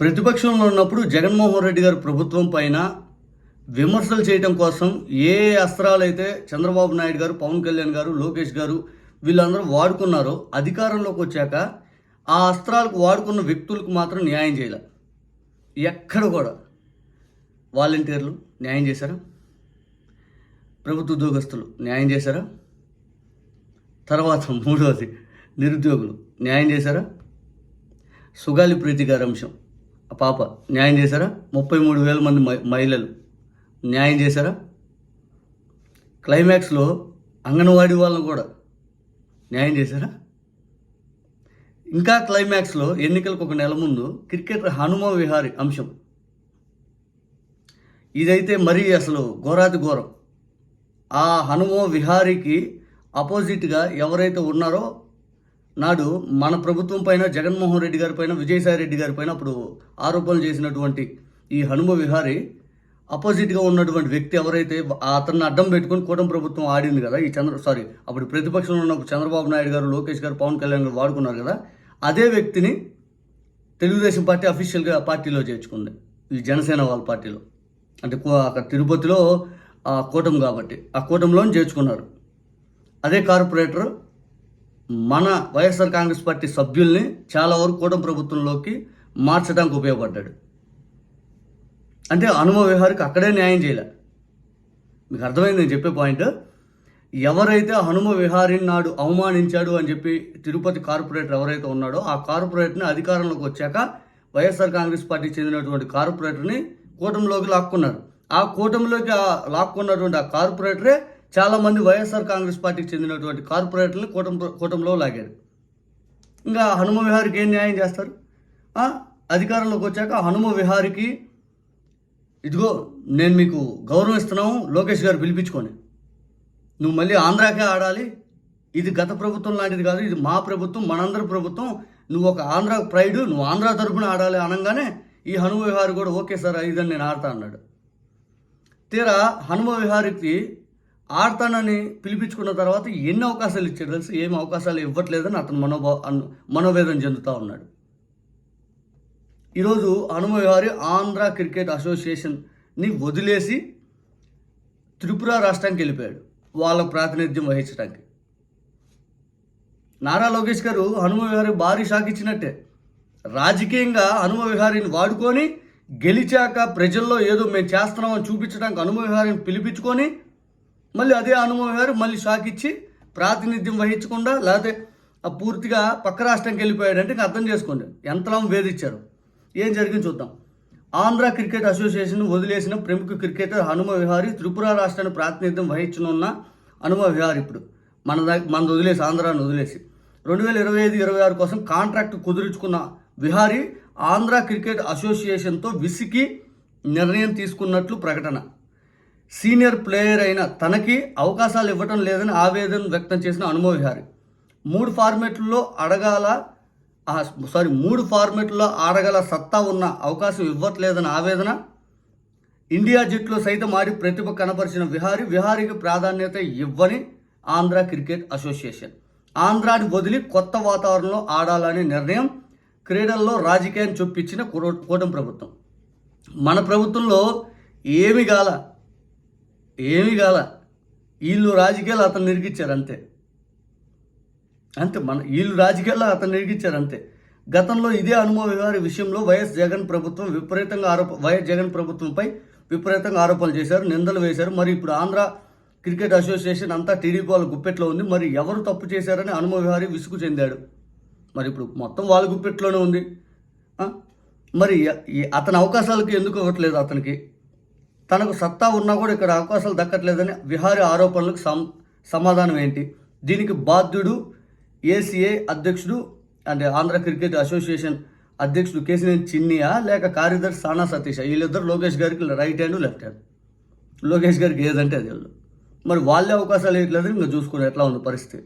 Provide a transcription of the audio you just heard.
ప్రతిపక్షంలో ఉన్నప్పుడు జగన్మోహన్ రెడ్డి గారు ప్రభుత్వం పైన విమర్శలు చేయడం కోసం ఏ అస్త్రాలైతే చంద్రబాబు నాయుడు గారు పవన్ కళ్యాణ్ గారు లోకేష్ గారు వీళ్ళందరూ వాడుకున్నారో అధికారంలోకి వచ్చాక ఆ అస్త్రాలకు వాడుకున్న వ్యక్తులకు మాత్రం న్యాయం చేయలే. ఎక్కడ కూడా. వాలంటీర్లు న్యాయం చేశారా? ప్రభుత్వ ఉద్యోగస్తులు న్యాయం చేశారా? తర్వాత మూడవది నిరుద్యోగులు న్యాయం చేశారా? సుగాలి ప్రీతి గారి అంశం. ఆ పాప న్యాయం చేశారా? ముప్పై మూడు వేల మంది మహిళలు న్యాయం చేశారా? క్లైమాక్స్లో అంగన్వాడీ వాళ్ళని కూడా న్యాయం చేశారా? ఇంకా క్లైమాక్స్లో ఎన్నికలకు ఒక నెల ముందు క్రికెటర్ హనుమ విహారి అంశం. ఇదైతే మరీ అసలు ఘోరాతి ఘోరం. ఆ హనుమ విహారికి అపోజిట్గా ఎవరైతే ఉన్నారో నాడు మన ప్రభుత్వం పైన జగన్మోహన్ రెడ్డి గారి పైన విజయసాయి రెడ్డి గారి పైన అప్పుడు ఆరోపణలు చేసినటువంటి ఈ హనుమ విహారి అపోజిట్గా ఉన్నటువంటి వ్యక్తి ఎవరైతే అతన్ని అడ్డం పెట్టుకొని కూటమి ప్రభుత్వం ఆడింది కదా ఈ చంద్ర సారీ అప్పుడు ప్రతిపక్షంలో ఉన్న చంద్రబాబు నాయుడు గారు లోకేష్ గారు పవన్ కళ్యాణ్ గారు వాడుకున్నారు కదా అదే వ్యక్తిని తెలుగుదేశం పార్టీ అఫీషియల్గా పార్టీలో చేర్చుకుంది ఈ జనసేన వాళ్ళ పార్టీలో. అంటే అక్కడ తిరుపతిలో ఆ కూటమి కాబట్టి ఆ కూటమిలో చేర్చుకున్నారు. అదే కార్పొరేటర్ మన వైఎస్ఆర్ కాంగ్రెస్ పార్టీ సభ్యుల్ని చాలా వరకు కూటమి ప్రభుత్వంలోకి మార్చడానికి ఉపయోగపడ్డాడు. అంటే హనుమ విహారికి అక్కడే న్యాయం చేయలే. మీకు అర్థమైంది నేను చెప్పే పాయింట్? ఎవరైతే హనుమ విహారీ నాడు అవమానించాడు అని చెప్పి తిరుపతి కార్పొరేటర్ ఎవరైతే ఉన్నాడో ఆ కార్పొరేటర్ని అధికారంలోకి వచ్చాక వైఎస్ఆర్ కాంగ్రెస్ పార్టీకి చెందినటువంటి కార్పొరేటర్ని కూటమిలోకి లాక్కున్నారు. ఆ కూటమిలోకి లాక్కున్నటువంటి ఆ కార్పొరేటరే చాలా మంది వైఎస్ఆర్ కాంగ్రెస్ పార్టీకి చెందినటువంటి కార్పొరేటర్ని కూటమి కూటమిలో లాగారు. ఇంకా హనుమ విహారికి ఏం న్యాయం చేస్తారు? అధికారంలోకి వచ్చాక హనుమ విహారికి ఇదిగో నేను మీకు గౌరవం ఇస్తున్నాము లోకేష్ గారు పిలిపించుకొని నువ్వు మళ్ళీ ఆంధ్రాకే ఆడాలి. ఇది గత ప్రభుత్వం లాంటిది కాదు ఇది మా ప్రభుత్వం మనందరి ప్రభుత్వం. నువ్వు ఒక ఆంధ్ర ప్రైడ్ నువ్వు ఆంధ్ర తరపున ఆడాలి అనగానే ఈ హనుమ విహారి కూడా ఓకే సార్ ఇదని నేను ఆడతా అన్నాడు. తీరా హనుమ విహారికి ఆడతానని పిలిపించుకున్న తర్వాత ఎన్ని అవకాశాలు ఇచ్చాడు తెలుసు? ఏం అవకాశాలు ఇవ్వట్లేదని అతను మనోభా మనోవేదన చెందుతూ ఉన్నాడు. ఈరోజు హనుమ విహారి ఆంధ్ర క్రికెట్ అసోసియేషన్ని వదిలేసి త్రిపుర రాష్ట్రానికి వెళ్ళిపోయాడు వాళ్ళ ప్రాతినిధ్యం వహించడానికి. నారా లోకేష్ గారు హనుమ విహారి భారీ షాక్ ఇచ్చినట్టే. రాజకీయంగా హనుమ విహారిని వాడుకొని గెలిచాక ప్రజల్లో ఏదో మేము చేస్తున్నామని చూపించడానికి హనుమ విహారిని పిలిపించుకొని మళ్ళీ అదే హనుమ విహారి మళ్ళీ షాక్ ఇచ్చి ప్రాతినిధ్యం వహించకుండా లేకపోతే పూర్తిగా పక్క రాష్ట్రానికి వెళ్ళిపోయాడంటే ఇంకా అర్థం చేసుకోండి. ఎంతలా వేధించారు. ఏం జరిగింది చూద్దాం. ఆంధ్ర క్రికెట్ అసోసియేషన్ వదిలేసిన ప్రముఖ క్రికెటర్ హనుమ విహారి త్రిపుర రాష్ట్రాన్ని ప్రాతినిధ్యం వహించనున్న హనుమ విహారి ఇప్పుడు మన దగ్గర మన వదిలేసి ఆంధ్రాన్ని వదిలేసి. రెండు వేల ఇరవై ఐదు ఇరవై ఆరు కోసం కాంట్రాక్ట్ కుదుర్చుకున్న విహారీ ఆంధ్ర క్రికెట్ అసోసియేషన్తో విసికి నిర్ణయం తీసుకున్నట్లు ప్రకటన. సీనియర్ ప్లేయర్ అయిన తనకి అవకాశాలు ఇవ్వటం లేదని ఆవేదన వ్యక్తం చేసిన హనుమ విహారి. మూడు ఫార్మెట్లలో అడగాల సారీ మూడు ఫార్మెట్లో ఆడగల సత్తా ఉన్న అవకాశం ఇవ్వట్లేదని ఆవేదన. ఇండియా జట్టులో సైతం ఆడి ప్రతిభ కనపరిచిన విహారి విహారికి ప్రాధాన్యత ఇవ్వని ఆంధ్ర క్రికెట్ అసోసియేషన్. ఆంధ్రాని వదిలి కొత్త వాతావరణంలో ఆడాలనే నిర్ణయం క్రీడల్లో రాజకీయాన్ని చొప్పించిన కూట- కూటమి ప్రభుత్వం. మన ప్రభుత్వంలో ఏమి గాల ఏమి కాల. వీళ్ళు రాజకీయాలు అతను నిరిగించారు అంతే. అంతే మన వీళ్ళు రాజకీయాల్లో అతను నిరిగించారు అంతే. గతంలో ఇదే అనుభవ విహారీ విషయంలో వైఎస్ జగన్ ప్రభుత్వం విపరీతంగా ఆరోప వైఎస్ జగన్ ప్రభుత్వంపై విపరీతంగా ఆరోపణలు చేశారు నిందలు వేశారు. మరి ఇప్పుడు ఆంధ్ర క్రికెట్ అసోసియేషన్ అంతా టీడీపీ వాళ్ళ గుప్పెట్లో ఉంది. మరి ఎవరు తప్పు చేశారని అనుభవ విహారీ విసుగు చెందాడు. మరి ఇప్పుడు మొత్తం వాళ్ళ గుప్పెట్లోనే ఉంది. మరి అతని అవకాశాలకు ఎందుకు ఇవ్వట్లేదు అతనికి? తనకు సత్తా ఉన్నా కూడా ఇక్కడ అవకాశాలు దక్కట్లేదని విహారీ ఆరోపణలకు సమ్ సమాధానం ఏంటి? దీనికి బాధ్యుడు ఏసీఏ అధ్యక్షుడు అంటే ఆంధ్ర క్రికెట్ అసోసియేషన్ అధ్యక్షుడు కేసీనేని చిన్నియా లేక కార్యదర్శి సానా సతీష. వీళ్ళిద్దరు లోకేష్ గారికి right hand left hand. Lokesh గారికి ఏదంటే అది. మరి వాళ్ళే అవకాశాలు వేయట్లేదు ఇంకా చూసుకుని ఎట్లా ఉంది పరిస్థితి?